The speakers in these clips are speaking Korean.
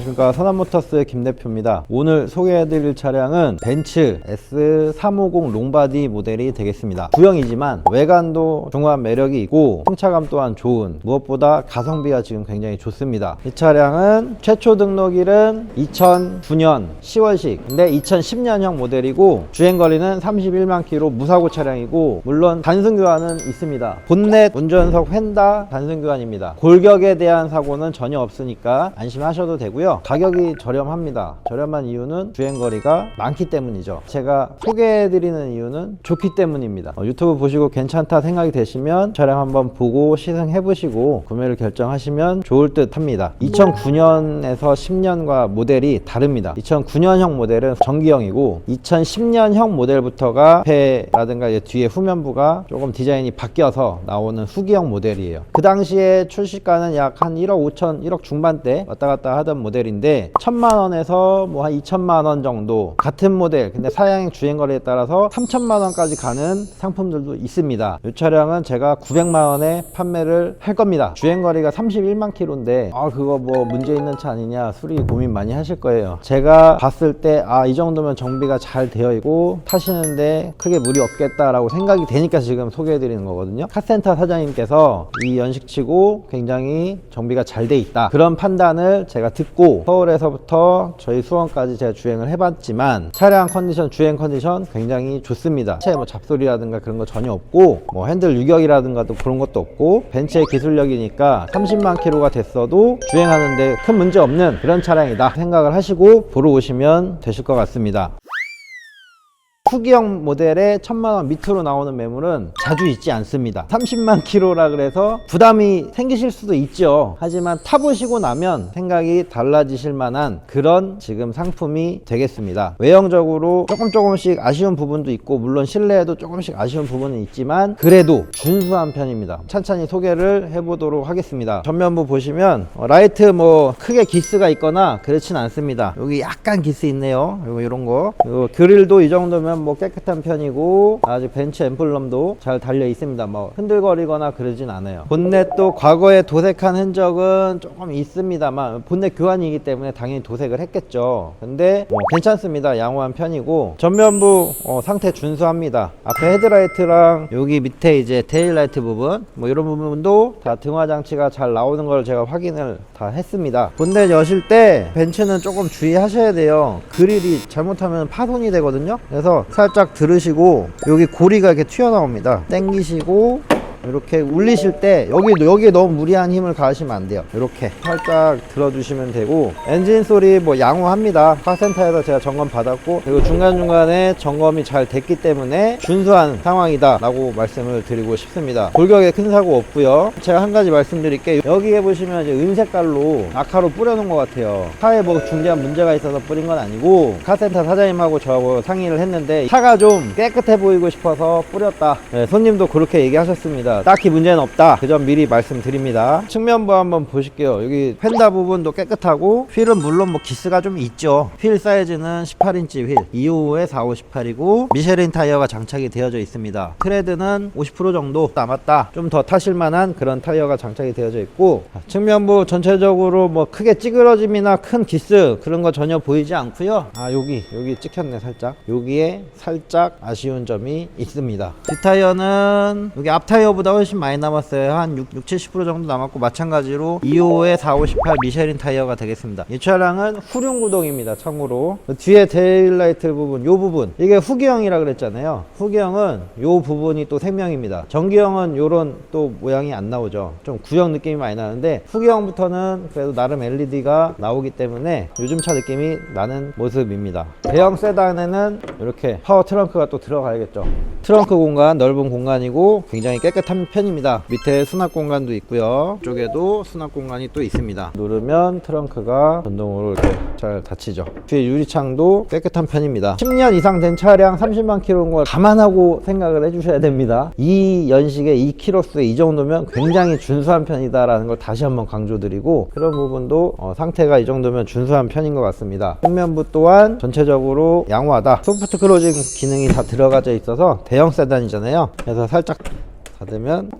안녕하십니까 선한모터스 김 대표입니다. 오늘 소개해드릴 차량은 벤츠 S350 롱바디 모델이 되겠습니다. 구형이지만 외관도 중후한 매력이 있고 승차감 또한 좋은 무엇보다 가성비가 지금 굉장히 좋습니다. 이 차량은 최초 등록일은 2009년 10월식 근데 2010년형 모델이고 주행거리는 31만 킬로 무사고 차량이고 물론 단순 교환은 있습니다. 본넷 운전석 휀다 단순 교환입니다. 골격에 대한 사고는 전혀 없으니까 안심하셔도 되고요. 가격이 저렴합니다. 저렴한 이유는 주행거리가 많기 때문이죠. 제가 소개해드리는 이유는 좋기 때문입니다. 어, 유튜브 보시고 괜찮다 생각이 되시면 차량 한번 보고 시승해 보시고 구매를 결정하시면 좋을 듯 합니다. 2009년에서 10년과 모델이 다릅니다. 2009년형 모델은 전기형이고 2010년형 모델부터가 이제 뒤에 후면부가 조금 디자인이 바뀌어서 나오는 후기형 모델이에요. 그 당시에 출시가는 약 한 1억 5천, 1억 중반대 왔다 갔다 하던 모델 인데 1천만 원에서 뭐 한 2천만 원 정도 같은 모델 근데 사양 주행 거리에 따라서 3천만 원까지 가는 상품들도 있습니다. 이 차량은 제가 900만 원에 판매를 할 겁니다. 주행 거리가 31만 킬로인데 아 그거 뭐 문제 있는 차 아니냐 수리 고민 많이 하실 거예요. 제가 봤을 때 아 이 정도면 정비가 잘 되어 있고 타시는데 크게 무리 없겠다라고 생각이 되니까 지금 소개해 드리는 거거든요. 카센터 사장님께서 이 연식치고 굉장히 정비가 잘 돼 있다. 그런 판단을 제가 듣고 서울에서부터 저희 수원까지 제가 주행을 해봤지만 차량 컨디션, 주행 컨디션 굉장히 좋습니다. 차에 뭐 잡소리라든가 그런 거 전혀 없고 뭐 핸들 유격이라든가 또 그런 것도 없고 벤츠의 기술력이니까 30만 킬로가 됐어도 주행하는데 큰 문제 없는 그런 차량이다 생각을 하시고 보러 오시면 되실 것 같습니다. 후기형 모델의 천만 원 밑으로 나오는 매물은 자주 있지 않습니다. 30만 킬로라 그래서 부담이 생기실 수도 있죠. 하지만 타보시고 나면 생각이 달라지실 만한 그런 지금 상품이 되겠습니다. 외형적으로 조금 조금씩 아쉬운 부분도 있고 물론 실내에도 조금씩 아쉬운 부분은 있지만 그래도 준수한 편입니다. 찬찬히 소개를 해보도록 하겠습니다. 전면부 보시면 어, 라이트 뭐 크게 기스가 있거나 그렇진 않습니다. 여기 약간 기스 있네요. 그리고 이런 거. 그리고 그릴도 이 정도면 뭐 깨끗한 편이고 아직 벤츠 엠블럼도 잘 달려 있습니다. 뭐 흔들거리거나 그러진 않아요. 본넷도 과거에 도색한 흔적은 조금 있습니다만 본넷 교환이기 때문에 당연히 도색을 했겠죠. 근데 뭐 괜찮습니다. 양호한 편이고 전면부 어, 상태 준수합니다. 앞에 헤드라이트랑 여기 밑에 이제 테일라이트 부분 뭐 이런 부분도 다 등화 장치가 잘 나오는 걸 제가 확인을 다 했습니다. 본넷 여실 때 벤츠는 조금 주의하셔야 돼요. 그릴이 잘못하면 파손이 되거든요. 그래서 살짝 들으시고 여기 고리가 이렇게 튀어나옵니다. 당기시고 이렇게 울리실 때 여기 여기에 너무 무리한 힘을 가하시면 안 돼요. 이렇게 살짝 들어주시면 되고 엔진 소리 뭐 양호합니다. 카센터에서 제가 점검 받았고 그리고 중간 중간에 점검이 잘 됐기 때문에 준수한 상황이다 라고 말씀을 드리고 싶습니다. 골격에 큰 사고 없고요. 제가 한 가지 말씀드릴게요. 여기에 보시면 이제 은색깔로 아카로 뿌려놓은 것 같아요. 차에 뭐 중대한 문제가 있어서 뿌린 건 아니고 카센터 사장님하고 저하고 상의를 했는데 차가 좀 깨끗해 보이고 싶어서 뿌렸다. 네, 손님도 그렇게 얘기하셨습니다. 딱히 문제는 없다. 그 점 미리 말씀드립니다. 측면부 한번 보실게요. 여기 펜다 부분도 깨끗하고 휠은 물론 뭐 기스가 좀 있죠. 휠 사이즈는 18인치 휠 255에 4518이고 미쉐린 타이어가 장착이 되어져 있습니다. 트레드는 50% 정도 남았다. 좀 더 타실 만한 그런 타이어가 장착이 되어져 있고 측면부 전체적으로 뭐 크게 찌그러짐이나 큰 기스 그런 거 전혀 보이지 않고요. 아 여기 여기 찍혔네 살짝. 여기에 살짝 아쉬운 점이 있습니다. 뒷타이어는 여기 앞 타이어 보다 훨씬 많이 남았어요. 한 6, 6 70% 정도 남았고 마찬가지로 255에 4518 미쉐린 타이어가 되겠습니다. 이 차량은 후륜 구동입니다. 참고로 그 뒤에 테일라이트 부분 요 부분 이게 후기형이라 그랬잖아요. 후기형은 요 부분이 또 생명입니다. 전기형은 요런 또 모양이 안 나오죠. 좀 구형 느낌이 많이 나는데 후기형부터는 그래도 나름 LED가 나오기 때문에 요즘 차 느낌이 나는 모습입니다. 대형 세단에는 이렇게 파워 트렁크가 또 들어가야겠죠. 트렁크 공간 넓은 공간이고 굉장히 깨끗한 편입니다. 밑에 수납 공간도 있고요. 쪽에도 수납 공간이 또 있습니다. 누르면 트렁크가 전동으로 이렇게 잘 닫히죠. 뒤에 유리창도 깨끗한 편입니다. 10년 이상 된 차량 30만 킬로인 걸 감안하고 생각을 해주셔야 됩니다. 이 연식에 2km수에 이 정도면 굉장히 준수한 편이다라는 걸 다시 한번 강조드리고 그런 부분도 어, 상태가 이 정도면 준수한 편인 것 같습니다. 측면부 또한 전체적으로 양호하다. 소프트 클로징 기능이 다 들어가져 있어서 대형 세단이잖아요. 그래서 살짝 닫으면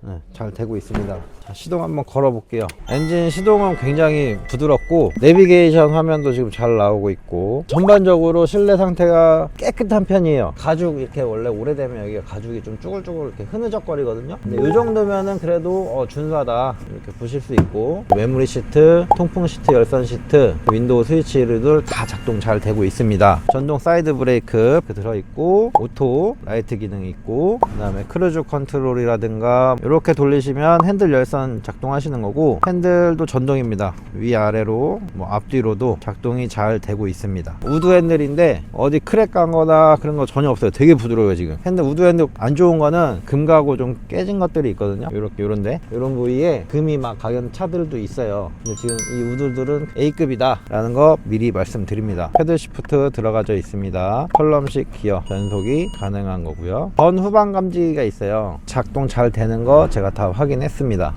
네, 잘 되고 있습니다. 자, 시동 한번 걸어 볼게요. 엔진 시동은 굉장히 부드럽고 내비게이션 화면도 지금 잘 나오고 있고 전반적으로 실내 상태가 깨끗한 편이에요. 가죽 이렇게 원래 오래되면 여기가 가죽이 좀 쭈글쭈글 이렇게 흐느적거리거든요. 근데 이 정도면은 그래도 어, 준수하다 이렇게 보실 수 있고 메모리 시트, 통풍 시트, 열선 시트, 윈도우 스위치들 다 작동 잘 되고 있습니다. 전동 사이드 브레이크 들어 있고 오토 라이트 기능이 있고 그 다음에 크루즈 컨트롤이라든가 이렇게 돌리시면 핸들 열선 작동하시는 거고 핸들도 전동입니다. 위 아래로 뭐 앞뒤로도 작동이 잘 되고 있습니다. 우드 핸들인데 어디 크랙 간 거나 그런 거 전혀 없어요. 되게 부드러워요 지금. 핸들 우드 핸들 안 좋은 거는 금가고 좀 깨진 것들이 있거든요. 이렇게 요런데 이런 부위에 금이 막 가견 차들도 있어요. 근데 지금 이 우드들은 A급이다 라는 거 미리 말씀드립니다. 패드 시프트 들어가져 있습니다. 컬럼식 기어 변속이 가능한 거고요. 전 후방 감지기가 있어요. 작동 잘 되는 거 제가 다 확인했습니다.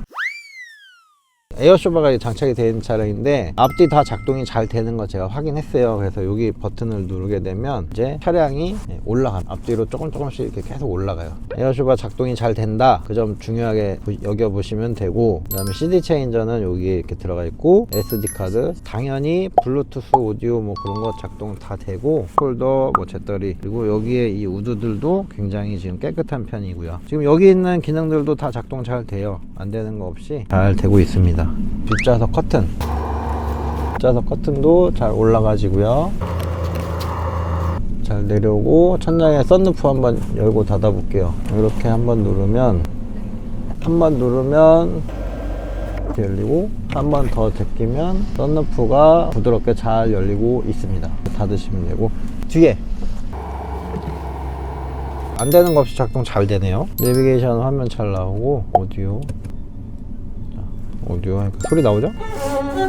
에어쇼바가 장착이 된 차량인데 앞뒤 다 작동이 잘 되는 거 제가 확인했어요. 그래서 여기 버튼을 누르게 되면 이제 차량이 올라가 앞뒤로 조금 조금씩 이렇게 계속 올라가요. 에어쇼바 작동이 잘 된다. 그 점 중요하게 여겨 보시면 되고 그 다음에 CD 체인저는 여기에 이렇게 들어가 있고 SD 카드 당연히 블루투스 오디오 뭐 그런 거 작동 다 되고 폴더 뭐 배터리 그리고 여기에 이 우드들도 굉장히 지금 깨끗한 편이고요. 지금 여기 있는 기능들도 다 작동 잘 돼요. 안 되는 거 없이 잘 되고 있습니다 뒷좌석 커튼. 뒷좌석 커튼도 잘 올라가지고요. 잘 내려오고 천장에 썬루프 한번 열고 닫아 볼게요. 이렇게 한번 누르면 한 번 누르면 이렇게 열리고 한 번 더 제끼면 썬루프가 부드럽게 잘 열리고 있습니다. 닫으시면 되고. 뒤에. 안 되는 거 없이 작동 잘 되네요. 내비게이션 화면 잘 나오고 오디오. 자, 오디오 하니까 소리 나오죠? 차랑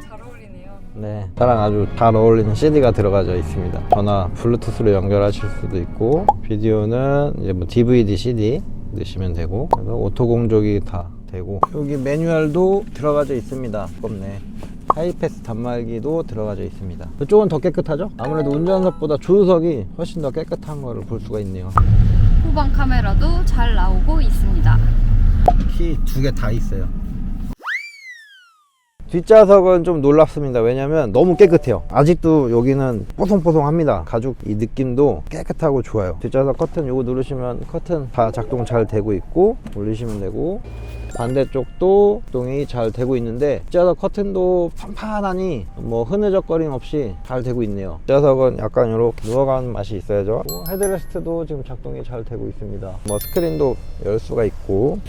잘 어울리네요. 네, 저랑 아주 잘 어울리는 CD가 들어가져 있습니다. 전화 블루투스로 연결하실 수도 있고 비디오는 이제 뭐 DVD, CD 넣으시면 되고 그래서 오토 공조기 다 되고 여기 매뉴얼도 들어가져 있습니다. 두껍네. 하이패스 단말기도 들어가져 있습니다. 이쪽은 더 깨끗하죠? 아무래도 운전석보다 조수석이 훨씬 더 깨끗한 거를 볼 수가 있네요. 후방 카메라도 잘 나오고 있습니다. 키 두 개 다 있어요. 뒷좌석은 좀 놀랍습니다. 왜냐면 너무 깨끗해요. 아직도 여기는 뽀송뽀송합니다. 가죽 이 느낌도 깨끗하고 좋아요. 뒷좌석 커튼 요거 누르시면 커튼 다 작동 잘 되고 있고 올리시면 되고 반대쪽도 작동이 잘 되고 있는데 뒷좌석 커튼도 판판하니 뭐 흐느적거림 없이 잘 되고 있네요. 뒷좌석은 약간 이렇게 누워가는 맛이 있어야죠. 뭐 헤드레스트도 지금 작동이 잘 되고 있습니다. 뭐 스크린도 열 수가 있고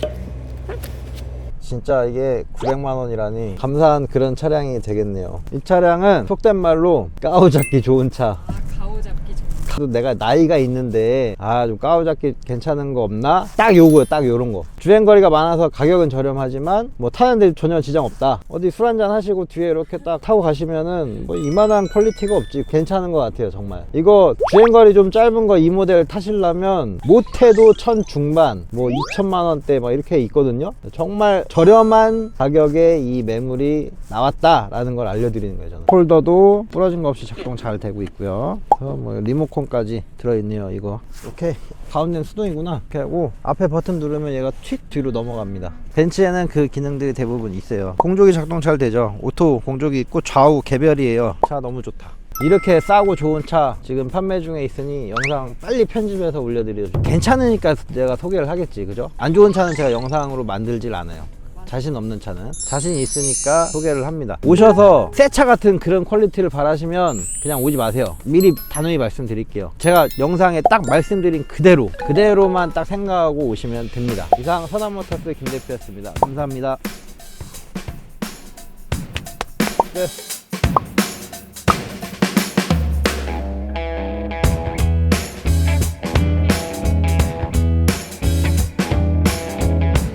진짜 이게 900만 원이라니 감사한 그런 차량이 되겠네요. 이 차량은 속된 말로 까오잡기 좋은 차. 아, 가오잡기 좋은. 또 내가 나이가 있는데 아 좀 까오잡기 괜찮은 거 없나? 딱 요거요 딱 요런 거 주행 거리가 많아서 가격은 저렴하지만 뭐 타는데 전혀 지장 없다. 어디 술 한잔 하시고 뒤에 이렇게 딱 타고 가시면은 뭐 이만한 퀄리티가 없지. 괜찮은 것 같아요 정말. 이거 주행 거리 좀 짧은 거 이 모델 타시려면 못해도 천 중반 뭐 2천만 원대 막 이렇게 있거든요. 정말 저렴한 가격에 이 매물이 나왔다라는 걸 알려드리는 거예요 저는. 폴더도 부러진 거 없이 작동 잘 되고 있고요. 뭐 리모컨까지 들어있네요 이거. 오케이 가운데는 수동이구나. 이렇게 하고 앞에 버튼 누르면 얘가 튀 뒤로 넘어갑니다. 벤츠에는 그 기능들이 대부분 있어요. 공조기 작동 잘 되죠? 오토 공조기 있고 좌우 개별이에요. 차 너무 좋다. 이렇게 싸고 좋은 차 지금 판매 중에 있으니 영상 빨리 편집해서 올려드리죠 괜찮으니까 제가 소개를 하겠지 그죠? 안 좋은 차는 제가 영상으로 만들질 않아요 자신 없는 차는 자신 있으니까 소개를 합니다. 오셔서 새 차 같은 그런 퀄리티를 바라시면 그냥 오지 마세요. 미리 단호히 말씀드릴게요. 제가 영상에 딱 말씀드린 그대로 그대로만 딱 생각하고 오시면 됩니다. 이상 선한모터스 김대표였습니다. 감사합니다. 끝